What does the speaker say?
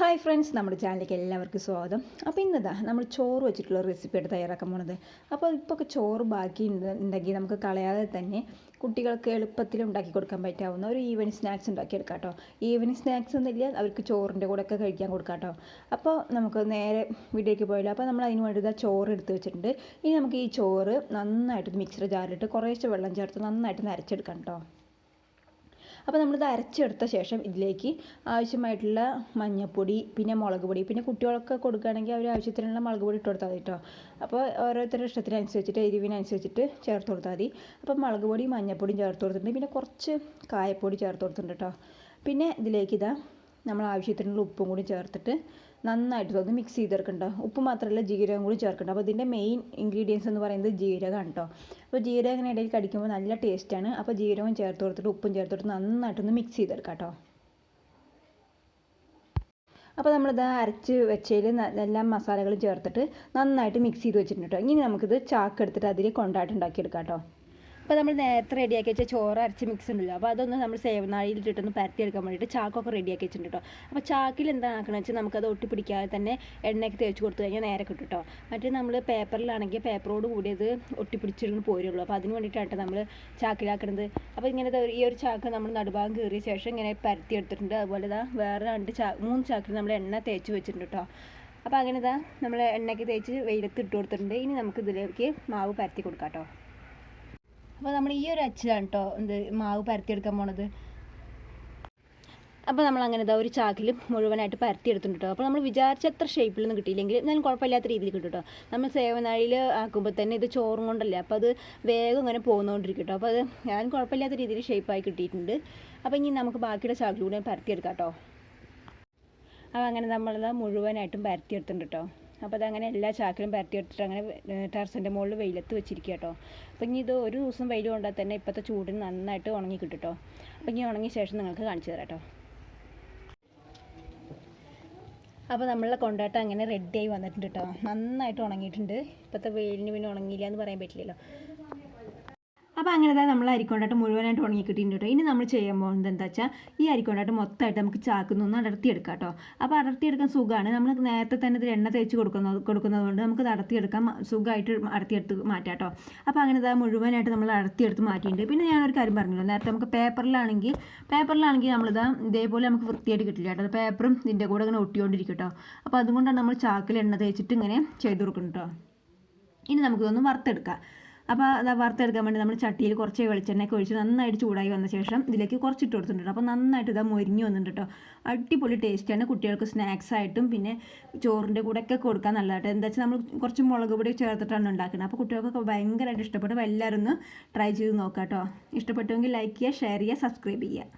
Hi friends നമ്മുടെ ചാനലിലേക്ക് എല്ലാവർക്കും സ്വാഗതം. അപ്പോൾ ഇന്നതാ നമ്മൾ ചോറ് വെച്ചിട്ടുള്ള റെസിപ്പിയാണ് തയ്യാറാക്കാൻ പോണത്. അപ്പോൾ ഇപ്പോൾ ചോറ് ബാക്കി ഉണ്ട്- ഉണ്ടെങ്കിൽ നമുക്ക് കളയാതെ തന്നെ കുട്ടികൾക്ക് എളുപ്പത്തിൽ ഉണ്ടാക്കി കൊടുക്കാൻ പറ്റാവുന്ന ഒരു ഈവനിങ് സ്നാക്സ് ഉണ്ടാക്കിയെടുക്കാം കേട്ടോ ഈവനിങ് സ്നാക്സ് ഒന്നുമില്ല അവർക്ക് ചോറിന്റെ ഒക്കെ കഴിക്കാൻ കൊടുക്കാം കേട്ടോ അപ്പോൾ നമുക്ക് നേരെ വീട്ടിലേക്ക് പോയല്ലോ അപ്പോൾ നമ്മൾ അതിന് വേണ്ടി ചോറ് എടുത്ത് വെച്ചിട്ടുണ്ട്. ഇനി നമുക്ക് ഈ ചോറ് നന്നായിട്ട് മിക്സർ ജാറിലിട്ട് കുറേശ്ശെ വെള്ളം ചേർത്ത് നന്നായിട്ട് നരച്ചെടുക്കാം കേട്ടോ അപ്പോൾ നമ്മളിത് അരച്ചെടുത്ത ശേഷം ഇതിലേക്ക് ആവശ്യമായിട്ടുള്ള മഞ്ഞൾപ്പൊടി പിന്നെ മുളക് പൊടി പിന്നെ കുട്ടികൾക്ക് കൊടുക്കുകയാണെങ്കിൽ അവർ ആവശ്യത്തിനുള്ള മുളക് പൊടി ഇട്ട് കൊടുത്താൽ മതി കേട്ടോ അപ്പോൾ ഓരോരുത്തരുടെ ഇഷ്ടത്തിനനുസരിച്ചിട്ട് എരിവിനനുസരിച്ചിട്ട് ചേർത്ത് കൊടുത്താൽ മതി. അപ്പോൾ മുളക് പൊടി മഞ്ഞൾപ്പൊടിയും ചേർത്ത് കൊടുത്തിട്ടുണ്ട്. പിന്നെ കുറച്ച് കായപ്പൊടി ചേർത്ത് കൊടുത്തിട്ടുണ്ട് കേട്ടോ പിന്നെ ഇതിലേക്ക് ഇതാ നമ്മൾ ആവശ്യത്തിനുള്ള ഉപ്പും കൂടി ചേർത്തിട്ട് നന്നായിട്ട് ഇതൊന്ന് മിക്സ് ചെയ്തെടുക്കണ്ട. ഉപ്പ് മാത്രമല്ല ജീരകം കൂടി ചേർക്കണ്ട. അപ്പോൾ ഇതിന്റെ മെയിൻ ഇൻഗ്രീഡിയൻസ് എന്ന് പറയുന്നത് ജീരകമാണ് കേട്ടോ അപ്പോൾ ജീരകം ഇടയിൽ കടിക്കുമ്പോൾ നല്ല ടേസ്റ്റാണ് അപ്പോൾ ജീരകം ചേർത്ത് കൊടുത്തിട്ട് ഉപ്പും ചേർത്ത് കൊടുത്ത് നന്നായിട്ടൊന്ന് മിക്സ് ചെയ്തെടുക്കാം കേട്ടോ അപ്പോൾ നമ്മളിത് അരച്ച് വെച്ചതിൽ എല്ലാ മസാലകളും ചേർത്തിട്ട് നന്നായിട്ട് മിക്സ് ചെയ്ത് വെച്ചിട്ടുണ്ട് കേട്ടോ ഇനി നമുക്കിത് ചാക്കെടുത്തിട്ട് അതിൽ കൊണ്ടായിട്ട് ഉണ്ടാക്കിയെടുക്കാം കേട്ടോ അപ്പോൾ നമ്മൾ നേരത്തെ റെഡിയാക്കി വെച്ച ചോറ് അരച്ച് മിക്സ് ഉണ്ടല്ലോ. അപ്പോൾ അതൊന്ന് നമ്മൾ സേവനാഴിയിലിട്ടിട്ടൊന്ന് പരത്തി എടുക്കാൻ വേണ്ടിയിട്ട് ചാക്കൊക്കെ റെഡിയാക്കി വെച്ചിട്ടുണ്ട് കേട്ടോ അപ്പോൾ ചാക്കിൽ എന്താണ് ആക്കണമെന്ന് വെച്ചാൽ നമുക്കത് ഒട്ടിപ്പിടിക്കാതെ തന്നെ എണ്ണയ്ക്ക് തേച്ച് കൊടുത്തു കഴിഞ്ഞാൽ നേരെ കിട്ടും മറ്റേ നമ്മൾ പേപ്പറിലാണെങ്കിൽ പേപ്പറോട് കൂടി അത് ഒട്ടിപ്പിടിച്ചിരുന്ന് പോരുള്ളൂ. അപ്പോൾ അതിന് വേണ്ടിയിട്ടാണ് നമ്മൾ ചാക്കിലാക്കുന്നത് അപ്പോൾ ഇങ്ങനത്തെ ഈ ഒരു ചാക്ക് നമ്മൾ നടുഭാഗം കീറിയ ശേഷം ഇങ്ങനെ പരത്തി എടുത്തിട്ടുണ്ട് അതുപോലെ ഇതാ വേറെ രണ്ട് ചാ മൂന്ന് ചാക്കിൽ നമ്മൾ എണ്ണ തേച്ച് വെച്ചിട്ടുണ്ട് കേട്ടോ അപ്പോൾ അങ്ങനെ ഇതാ നമ്മൾ എണ്ണയ്ക്ക് തേച്ച് വെയിലത്ത് ഇട്ട് കൊടുത്തിട്ടുണ്ട്. ഇനി നമുക്ക് ഇതിലേക്ക് മാവ് പരത്തി കൊടുക്കാം കേട്ടോ അപ്പോൾ നമ്മൾ ഈ ഒരു അച്ചിലാണ് കേട്ടോ എന്ത് മാവ് പരത്തിയെടുക്കാൻ പോണത്. അപ്പോൾ നമ്മൾ അങ്ങനെ ഇതാ ഒരു ചാക്കിൽ മുഴുവനായിട്ട് പരത്തിയെടുത്തിട്ടുണ്ട് കേട്ടോ അപ്പോൾ നമ്മൾ വിചാരിച്ച അത്ര ഷേപ്പിലൊന്നും കിട്ടിയില്ലെങ്കിൽ എന്നാലും കുഴപ്പമില്ലാത്ത രീതിയിൽ കിട്ടും കേട്ടോ നമ്മൾ സേവനാഴിയിൽ ആക്കുമ്പോൾ തന്നെ ഇത് ചോറും കൊണ്ടല്ലേ അപ്പോൾ അത് വേഗം ഇങ്ങനെ പോകുന്നുകൊണ്ടിരിക്കും കേട്ടോ അപ്പോൾ അത് ഞാൻ കുഴപ്പമില്ലാത്ത രീതിയിൽ ഷേപ്പായി കിട്ടിയിട്ടുണ്ട്. അപ്പോൾ ഇനി നമുക്ക് ബാക്കിയുള്ള ചാക്കിലൂടെ പരത്തിയെടുക്കാം കേട്ടോ അപ്പോൾ അങ്ങനെ നമ്മളത് മുഴുവനായിട്ടും പരത്തിയെടുത്തിട്ടുണ്ട് കേട്ടോ അപ്പോൾ അതങ്ങനെ എല്ലാ ചാക്കിലും പരത്തിയെടുത്തിട്ട് അങ്ങനെ ടെറസിന്റെ മുകളിൽ വെയിലത്ത് വെച്ചിരിക്കുക കേട്ടോ അപ്പോൾ ഇനി ഇത് ഒരു ദിവസം വെയിൽ കൊണ്ടാൽ തന്നെ ഇപ്പോഴത്തെ ചൂടിന് നന്നായിട്ട് ഉണങ്ങി കിട്ടും കേട്ടോ അപ്പോൾ ഇനി ഉണങ്ങിയ ശേഷം നിങ്ങൾക്ക് കാണിച്ചു തരാം കേട്ടോ അപ്പോൾ നമ്മളെ കൊണ്ടാട്ടം അങ്ങനെ റെഡിയായി വന്നിട്ടുണ്ട് കേട്ടോ നന്നായിട്ട് ഉണങ്ങിയിട്ടുണ്ട്. ഇപ്പോഴത്തെ വെയിലിന് പിന്നെ ഉണങ്ങിയില്ല എന്ന് പറയാൻ പറ്റില്ലല്ലോ. അപ്പോൾ അങ്ങനെ തന്നെ നമ്മൾ അരിക്കൊണ്ടാട്ട് മുഴുവനായിട്ട് ഉണങ്ങി കിട്ടിയിട്ടുണ്ട് കേട്ടോ ഇനി നമ്മൾ ചെയ്യാൻ പോകുന്നത് എന്താ വെച്ചാൽ ഈ അരിക്കൊണ്ടാട്ട് മൊത്തമായിട്ട് നമുക്ക് ചാക്കുന്ന ഒന്ന് അടർത്തിയെടുക്കാം കേട്ടോ അപ്പോൾ അടർത്തിയെടുക്കാൻ സുഖമാണ്. നമ്മൾ നേരത്തെ തന്നെ ഇതിൽ എണ്ണ തേച്ച് കൊടുക്കുന്നത് കൊടുക്കുന്നതുകൊണ്ട് നമുക്ക് അടർത്തിയെടുക്കാൻ സുഖമായിട്ട് അടർത്തിയെടുത്ത് മാറ്റാം കേട്ടോ അപ്പോൾ അങ്ങനെ ഇതാ മുഴുവനായിട്ട് നമ്മൾ അടർത്തിയെടുത്ത് മാറ്റിയിട്ടുണ്ട്. പിന്നെ ഞാനൊരു കാര്യം പറഞ്ഞല്ലോ നേരത്തെ നമുക്ക് പേപ്പറിലാണെങ്കിൽ പേപ്പറിലാണെങ്കിൽ നമ്മളിതാ ഇതേപോലെ നമുക്ക് വൃത്തിയായിട്ട് കിട്ടില്ല കേട്ടോ പേപ്പറും ഇതിന്റെ കൂടെ ഇങ്ങനെ ഒട്ടിക്കൊണ്ടിരിക്കും കേട്ടോ അപ്പോൾ അതുകൊണ്ടാണ് നമ്മൾ ചാക്കിൽ എണ്ണ തേച്ചിട്ട് ഇങ്ങനെ ചെയ്ത് കൊടുക്കുന്നത് കേട്ടോ ഇനി നമുക്കിതൊന്ന് വറുത്തെടുക്കാം. അപ്പോൾ അത് വറുത്തെടുക്കാൻ വേണ്ടി നമ്മൾ ചട്ടിയിൽ കുറച്ച് വെളിച്ചെണ്ണയൊക്കെ ഒഴിച്ച് നന്നായിട്ട് ചൂടായി വന്ന ശേഷം ഇതിലേക്ക് കുറച്ചിട്ട് കൊടുത്തിട്ടുണ്ട്. അപ്പോൾ നന്നായിട്ട് ഇതാ മൊരിഞ്ഞ് വന്നിട്ടുണ്ട് കേട്ടോ അടിപൊളി ടേസ്റ്റാണ് കുട്ടികൾക്ക് സ്നാക്സ് ആയിട്ടും പിന്നെ ചോറിന്റെ കൂടെ ഒക്കെ കൊടുക്കാൻ നല്ലതായിട്ട് എന്താ വെച്ചാൽ നമ്മൾ കുറച്ച് മുളക് പൊടി ചേർത്തിട്ടാണ് ഉണ്ടാക്കുന്നത്. അപ്പോൾ കുട്ടികൾക്കൊക്കെ ഭയങ്കരമായിട്ട് ഇഷ്ടപ്പെട്ടു എല്ലാവരും ഒന്ന് ട്രൈ ചെയ്ത് നോക്കാം കേട്ടോ ഇഷ്ടപ്പെട്ടുവെങ്കിൽ ലൈക്ക് ചെയ്യുക ഷെയർ ചെയ്യുക സബ്സ്ക്രൈബ് ചെയ്യുക.